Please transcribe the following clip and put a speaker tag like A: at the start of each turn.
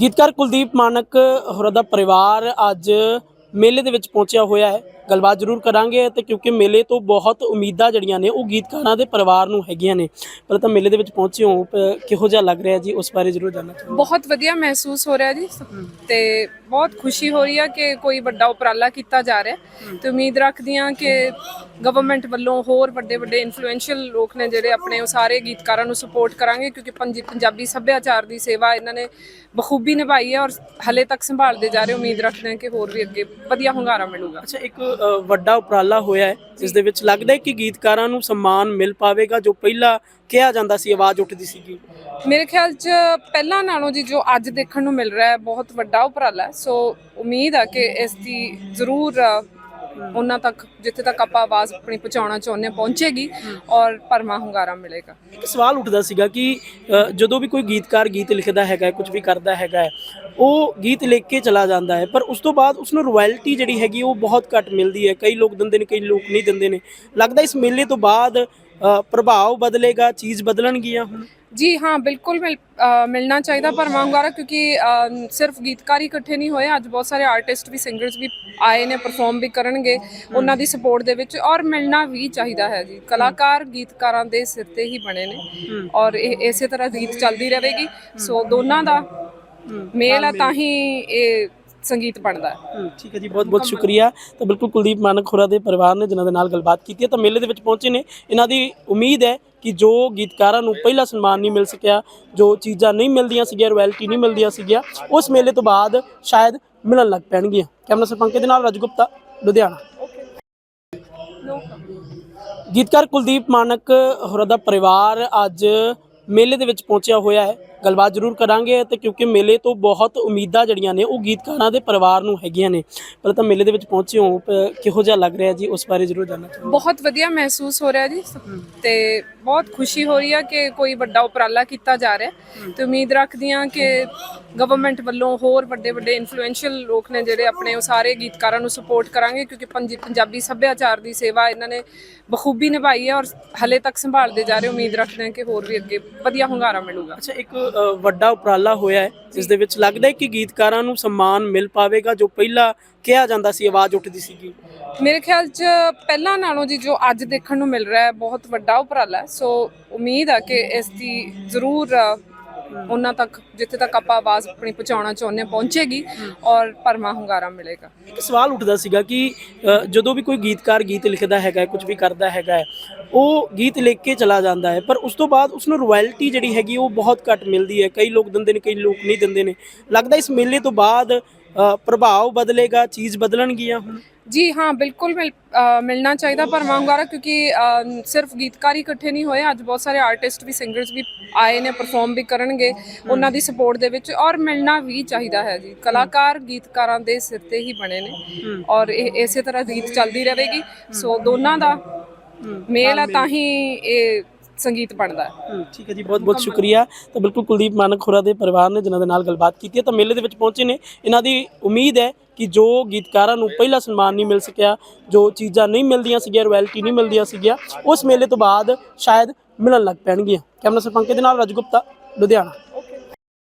A: ਗੀਤਕਾਰ ਕੁਲਦੀਪ ਮਾਨਕ ਹੋਰਾਂ ਦਾ ਪਰਿਵਾਰ ਅੱਜ ਮੇਲੇ ਦੇ ਵਿੱਚ ਪਹੁੰਚਿਆ ਹੋਇਆ ਹੈ। ਗੱਲਬਾਤ ਜ਼ਰੂਰ ਕਰਾਂਗੇ ਤੇ ਕਿਉਂਕਿ ਮੇਲੇ ਤੋਂ ਬਹੁਤ ਉਮੀਦਾਂ ਜਿਹੜੀਆਂ ਨੇ ਉਹ ਗੀਤਕਾਰਾਂ ਦੇ ਪਰਿਵਾਰ ਨੂੰ ਹੈਗੀਆਂ ਨੇ। ਪਰ ਤਾਂ ਮੇਲੇ ਦੇ ਵਿੱਚ ਪਹੁੰਚੇ ਹੋ ਕਿਹੋ ਜਿਹਾ ਲੱਗ ਰਿਹਾ ਜੀ? ਉਸ ਬਾਰੇ ਜ਼ਰੂਰ ਜਾਣਨਾ ਚਾਹੁੰਦਾ
B: ਬਹੁਤ ਵਧੀਆ ਮਹਿਸੂਸ ਹੋ ਰਿਹਾ ਜੀ। ਤੇ ਬਹੁਤ ਖੁਸ਼ੀ ਹੋ ਰਹੀ ਆ ਕਿ ਕੋਈ ਵੱਡਾ ਉਪਰਾਲਾ ਕੀਤਾ ਜਾ ਰਿਹਾ। ਤੇ ਉਮੀਦ ਰੱਖਦੀ ਆ ਕਿ ਗਵਰਨਮੈਂਟ ਵੱਲੋਂ ਹੋਰ ਵੱਡੇ ਵੱਡੇ ਇਨਫਲੂਐਂਸ਼ੀਅਲ ਲੋਕ ਨੇ ਜਿਹੜੇ ਆਪਣੇ ਉਹ ਸਾਰੇ ਗੀਤਕਾਰਾਂ ਨੂੰ ਸਪੋਰਟ ਕਰਾਂਗੇ ਕਿਉਂਕਿ ਪੰਜੀ- ਪੰਜਾਬੀ ਸੱਭਿਆਚਾਰ ਦੀ ਸੇਵਾ ਇਹਨਾਂ ਨੇ ਬਖੂਬੀ ਨਿਭਾਈ ਹੈ ਔਰ ਹਲੇ ਤੱਕ ਸੰਭਾਲਦੇ ਜਾ ਰਹੇ। ਉਮੀਦ ਰੱਖਦੇ ਹਾਂ ਕਿ ਹੋਰ ਵੀ ਅੱਗੇ ਵਧੀਆ ਹੁੰਗਾਰਾ ਮਿਲੂਗਾ।
A: ਅੱਛਾ ਇੱਕ ਵੱਡਾ ਉਪਰਾਲਾ ਹੋਇਆ ਹੈ ਜਿਸ ਦੇ ਵਿੱਚ ਲੱਗਦਾ ਹੈ ਕਿ ਗੀਤਕਾਰਾਂ ਨੂੰ ਸਨਮਾਨ ਮਿਲ ਪਾਵੇਗਾ ਜੋ ਪਹਿਲਾਂ ਕਿਹਾ ਜਾਂਦਾ ਸੀ ਆਵਾਜ਼ ਉੱਠਦੀ ਸੀਗੀ।
B: ਮੇਰੇ ਖਿਆਲ 'ਚ ਪਹਿਲਾਂ ਨਾਲੋਂ ਜੀ ਜੋ ਅੱਜ ਦੇਖਣ ਨੂੰ ਮਿਲ ਰਿਹਾ ਹੈ ਬਹੁਤ ਵੱਡਾ ਉਪਰਾਲਾ ਹੈ। ਸੋ ਉਮੀਦ ਆ ਕਿ ਇਸ ਦੀ ਜ਼ਰੂਰ ਉਹਨਾਂ ਤੱਕ ਜਿੱਥੇ ਤੱਕ ਆਪਾਂ ਆਵਾਜ਼ ਆਪਣੀ ਪਹੁੰਚਾਉਣਾ ਚਾਹੁੰਦੇ ਹਾਂ ਪਹੁੰਚੇਗੀ ਔਰ ਪਰਮਾ ਹੁੰਗਾਰਾ ਮਿਲੇਗਾ।
A: ਇੱਕ ਸਵਾਲ ਉੱਠਦਾ ਸੀਗਾ ਕਿ ਅ, ਜਦੋਂ ਵੀ ਕੋਈ ਗੀਤਕਾਰ ਗੀਤ ਲਿਖਦਾ ਹੈਗਾ ਕੁਝ ਵੀ ਕਰਦਾ ਹੈਗਾ ਹੈ, ਉਹ ਗੀਤ ਲਿਖ ਕੇ ਚਲਾ ਜਾਂਦਾ ਹੈ ਪਰ ਉਸ ਤੋਂ ਬਾਅਦ ਉਸ ਨੂੰ ਰਾਇਲਟੀ ਜਿਹੜੀ ਹੈਗੀ ਉਹ ਬਹੁਤ ਘੱਟ ਮਿਲਦੀ ਹੈ। ਕਈ ਲੋਕ ਦਿੰਦੇ ਨੇ ਕਈ ਲੋਕ ਨਹੀਂ ਦਿੰਦੇ ਨੇ। ਲੱਗਦਾ ਇਸ ਮੇਲੇ ਤੋਂ ਬਾਅਦ ਅ, ਪ੍ਰਭਾਵ ਬਦਲੇਗਾ ਚੀਜ਼ ਬਦਲਣਗੀਆਂ ਹੁਣ?
B: ਜੀ ਹਾਂ, ਬਿਲਕੁਲ ਮਿਲ ਮਿਲਣਾ ਚਾਹੀਦਾ ਪਰਮਾ ਹੁੰਗਾਰਾ ਕਿਉਂਕਿ ਸਿਰਫ ਗੀਤਕਾਰ ਹੀ ਇਕੱਠੇ ਨਹੀਂ ਹੋਏ, ਅੱਜ ਬਹੁਤ ਸਾਰੇ ਆਰਟਿਸਟ ਵੀ ਸਿੰਗਰਸ ਵੀ ਆਏ ਨੇ ਪਰਫਾਰਮ ਵੀ ਕਰਨਗੇ, ਉਹਨਾਂ ਦੀ ਸਪੋਰਟ ਦੇ ਵਿੱਚ ਔਰ ਮਿਲਣਾ ਵੀ ਚਾਹੀਦਾ ਹੈ ਜੀ। ਕਲਾਕਾਰ ਗੀਤਕਾਰਾਂ ਦੇ ਸਿਰ ਤੇ ਹੀ ਬਣੇ ਨੇ ਔਰ ਇਹ, ਇਸੇ ਤਰ੍ਹਾਂ ਗੀਤ ਚੱਲਦੀ ਰਹੇਗੀ। ਸੋ ਦੋਨਾਂ ਦਾ ਮੇਲ ਆ, ਤਾਂ ਹੀ ਇਹ ਸੰਗੀਤ ਬਣਦਾ ਹੈ।
A: ਠੀਕ ਹੈ ਜੀ, ਬਹੁਤ ਬਹੁਤ ਸ਼ੁਕਰੀਆ। ਤਾਂ ਬਿਲਕੁਲ ਕੁਲਦੀਪ ਮਾਨਕ ਖੋਰਾ ਦੇ ਪਰਿਵਾਰ ਨੇ ਜਿਨ੍ਹਾਂ ਦੇ ਨਾਲ ਗੱਲਬਾਤ ਕੀਤੀ ਹੈ। ਤਾਂ ਮੇਲੇ ਦੇ ਵਿੱਚ ਪਹੁੰਚੇ ਨੇ। ਇਹਨਾਂ ਦੀ ਉਮੀਦ ਹੈ ਕਿ ਜੋ ਗੀਤਕਾਰਾਂ ਨੂੰ ਪਹਿਲਾ ਸਨਮਾਨ ਨਹੀਂ ਮਿਲ ਸਕਿਆ, ਜੋ ਚੀਜ਼ਾਂ ਨਹੀਂ ਮਿਲਦੀਆਂ ਸੀਗੀਆਂ ਰਾਇਲਟੀ ਨਹੀਂ ਮਿਲਦੀਆਂ ਸੀਗੀਆਂ, ਉਸ ਮੇਲੇ ਤੋਂ ਬਾਅਦ ਸ਼ਾਇਦ ਮਿਲਣ ਲੱਗ ਪੈਣਗੀਆਂ। ਕੈਮਰਾ ਸਰਪੰਕੇ ਦੇ ਨਾਲ ਰਾਜ ਗੁਪਤਾ, ਲੁਧਿਆਣਾ। ਗੀਤਕਾਰ ਕੁਲਦੀਪ ਮਾਨਕ ਹੋਰਾਂ ਦਾ ਪਰਿਵਾਰ ਅੱਜ ਮੇਲੇ ਦੇ ਵਿੱਚ ਪਹੁੰਚਿਆ ਹੋਇਆ ਹੈ। ਗੱਲਬਾਤ ਜ਼ਰੂਰ ਕਰਾਂਗੇ ਤੇ ਕਿਉਂਕਿ ਮੇਲੇ ਤੋਂ ਬਹੁਤ ਉਮੀਦਾਂ ਜਿਹੜੀਆਂ ਨੇ ਉਹ ਗੀਤਕਾਰਾਂ ਦੇ ਪਰਿਵਾਰ ਨੂੰ ਹੈਗੀਆਂ ਨੇ। ਪਰ ਤਾਂ ਮੇਲੇ ਦੇ ਵਿੱਚ ਪਹੁੰਚੇ ਹੋ ਕਿਹੋ ਜਿਹਾ ਲੱਗ ਰਿਹਾ ਜੀ? ਉਸ ਬਾਰੇ ਜ਼ਰੂਰ ਜਾਣਨਾ ਚਾਹੁੰਦਾ
B: ਬਹੁਤ ਵਧੀਆ ਮਹਿਸੂਸ ਹੋ ਰਿਹਾ ਜੀ। ਤੇ ਬਹੁਤ ਖੁਸ਼ੀ ਹੋ ਰਹੀ ਆ ਕਿ ਕੋਈ ਵੱਡਾ ਉਪਰਾਲਾ ਕੀਤਾ ਜਾ ਰਿਹਾ ਤੇ ਉਮੀਦ ਰੱਖਦੀ ਆ ਕਿ ਗਵਰਨਮੈਂਟ ਵੱਲੋਂ ਹੋਰ ਵੱਡੇ ਵੱਡੇ ਇਨਫਲੂਐਂਸ਼ੀਅਲ ਲੋਕ ਨੇ ਜਿਹੜੇ ਆਪਣੇ ਉਹ ਸਾਰੇ ਗੀਤਕਾਰਾਂ ਨੂੰ ਸਪੋਰਟ ਕਰਾਂਗੇ ਕਿਉਂਕਿ ਪੰਜੀ- ਪੰਜਾਬੀ ਸੱਭਿਆਚਾਰ ਦੀ ਸੇਵਾ ਇਹਨਾਂ ਨੇ ਬਖੂਬੀ ਨਿਭਾਈ ਹੈ ਔਰ ਹਲੇ ਤੱਕ ਸੰਭਾਲਦੇ ਜਾ ਰਹੇ ਉਮੀਦ ਰੱਖਦੇ ਹਾਂ ਕਿ ਹੋਰ ਵੀ ਅੱਗੇ ਵਧੀਆ ਹੁੰਗਾਰਾ ਮਿਲੂਗਾ।
A: ਅੱਛਾ ਇੱਕ ਵੱਡਾ ਉਪਰਾਲਾ ਹੋਇਆ ਹੈ ਜਿਸ ਦੇ ਵਿੱਚ ਲੱਗਦਾ ਹੈ ਕਿ ਗੀਤਕਾਰਾਂ ਨੂੰ ਸਨਮਾਨ ਮਿਲ ਪਾਵੇਗਾ ਜੋ ਪਹਿਲਾਂ ਕਿਹਾ ਜਾਂਦਾ ਸੀ ਆਵਾਜ਼ ਉੱਠਦੀ ਸੀਗੀ।
B: ਮੇਰੇ ਖਿਆਲ 'ਚ ਪਹਿਲਾਂ ਨਾਲੋਂ ਜੀ ਜੋ ਅੱਜ ਦੇਖਣ ਨੂੰ ਮਿਲ ਰਿਹਾ ਹੈ ਬਹੁਤ ਵੱਡਾ ਉਪਰਾਲਾ ਹੈ। ਸੋ ਉਮੀਦ ਆ ਕਿ ਇਸ ਦੀ ਜ਼ਰੂਰ ਉਹਨਾਂ ਤੱਕ ਜਿੱਥੇ ਤੱਕ ਆਪਾਂ ਆਵਾਜ਼ ਆਪਣੀ ਪਹੁੰਚਾਉਣਾ ਚਾਹੁੰਦੇ ਹਾਂ ਪਹੁੰਚੇਗੀ ਔਰ ਪਰਮਾ ਹੁੰਗਾਰਾ ਮਿਲੇਗਾ।
A: ਇੱਕ ਸਵਾਲ ਉੱਠਦਾ ਸੀਗਾ ਕਿ ਜਦੋਂ ਵੀ ਕੋਈ ਗੀਤਕਾਰ ਗੀਤ ਲਿਖਦਾ ਹੈਗਾ ਕੁਝ ਵੀ ਕਰਦਾ ਹੈਗਾ ਹੈ, ਉਹ ਗੀਤ ਲਿਖ ਕੇ ਚਲਾ ਜਾਂਦਾ ਹੈ ਪਰ ਉਸ ਤੋਂ ਬਾਅਦ ਉਸ ਨੂੰ ਰਾਇਲਟੀ ਜਿਹੜੀ ਹੈਗੀ ਉਹ ਬਹੁਤ ਘੱਟ ਮਿਲਦੀ ਹੈ। ਕਈ ਲੋਕ ਦਿੰਦੇ ਨੇ ਕਈ ਲੋਕ ਨਹੀਂ ਦਿੰਦੇ ਨੇ। ਲੱਗਦਾ ਇਸ ਮੇਲੇ ਤੋਂ ਬਾਅਦ ਪ੍ਰਭਾਵ ਬਦਲੇਗਾ, ਚੀਜ਼ ਬਦਲਣਗੀਆਂ ਹੁਣ?
B: ਜੀ ਹਾਂ, ਬਿਲਕੁਲ ਮਿਲਣਾ ਚਾਹੀਦਾ ਪਰਮਾ ਹੁੰਗਾਰਾ ਕਿਉਂਕਿ ਸਿਰਫ ਗੀਤਕਾਰ ਇਕੱਠੇ ਨਹੀਂ ਹੋਏ, ਅੱਜ ਬਹੁਤ ਸਾਰੇ ਆਰਟਿਸਟ ਵੀ ਸਿੰਗਰਸ ਵੀ ਆਏ ਨੇ ਪਰਫਾਰਮ ਵੀ ਕਰਨਗੇ, ਉਹਨਾਂ ਦੀ ਸਪੋਰਟ ਦੇ ਵਿੱਚ ਔਰ ਮਿਲਣਾ ਵੀ ਚਾਹੀਦਾ ਹੈ ਜੀ। ਕਲਾਕਾਰ ਗੀਤਕਾਰਾਂ ਦੇ ਸਿਰ ਤੇ ਹੀ ਬਣੇ ਨੇ ਔਰ ਇਹ, ਇਸੇ ਤਰ੍ਹਾਂ ਰੀਤ ਚੱਲਦੀ ਰਹੇਗੀ। ਸੋ ਦੋਨਾਂ ਦਾ ਮੇਲ ਆ, ਤਾਂ ਹੀ ਇਹ ਸੰਗੀਤ ਬਣਦਾ
A: ਠੀਕ ਹੈ ਜੀ, ਬਹੁਤ ਬਹੁਤ ਸ਼ੁਕਰੀਆ। ਤਾਂ ਬਿਲਕੁਲ ਕੁਲਦੀਪ ਮਾਨਕ ਖੋਰਾ ਦੇ ਪਰਿਵਾਰ ਨੇ ਜਿਨ੍ਹਾਂ ਦੇ ਨਾਲ ਗੱਲਬਾਤ ਕੀਤੀ ਹੈ। ਤਾਂ ਮੇਲੇ ਦੇ ਵਿੱਚ ਪਹੁੰਚੇ ਨੇ। ਇਹਨਾਂ ਦੀ ਉਮੀਦ ਹੈ ਕਿ ਜੋ ਗੀਤਕਾਰਾਂ ਨੂੰ ਪਹਿਲਾ ਸਨਮਾਨ ਨਹੀਂ ਮਿਲ ਸਕਿਆ, ਜੋ ਚੀਜ਼ਾਂ ਨਹੀਂ ਮਿਲਦੀਆਂ ਸੀਗੀਆਂ ਰਾਇਲਟੀ ਨਹੀਂ ਮਿਲਦੀਆਂ ਸੀਗੀਆਂ, ਉਸ ਮੇਲੇ ਤੋਂ ਬਾਅਦ ਸ਼ਾਇਦ ਮਿਲਣ ਲੱਗ ਪੈਣਗੀਆਂ। ਕੈਮਰਾ ਸਰਪੰਚ ਦੇ ਨਾਲ ਰਾਜ ਗੁਪਤਾ, ਲੁਧਿਆਣਾ।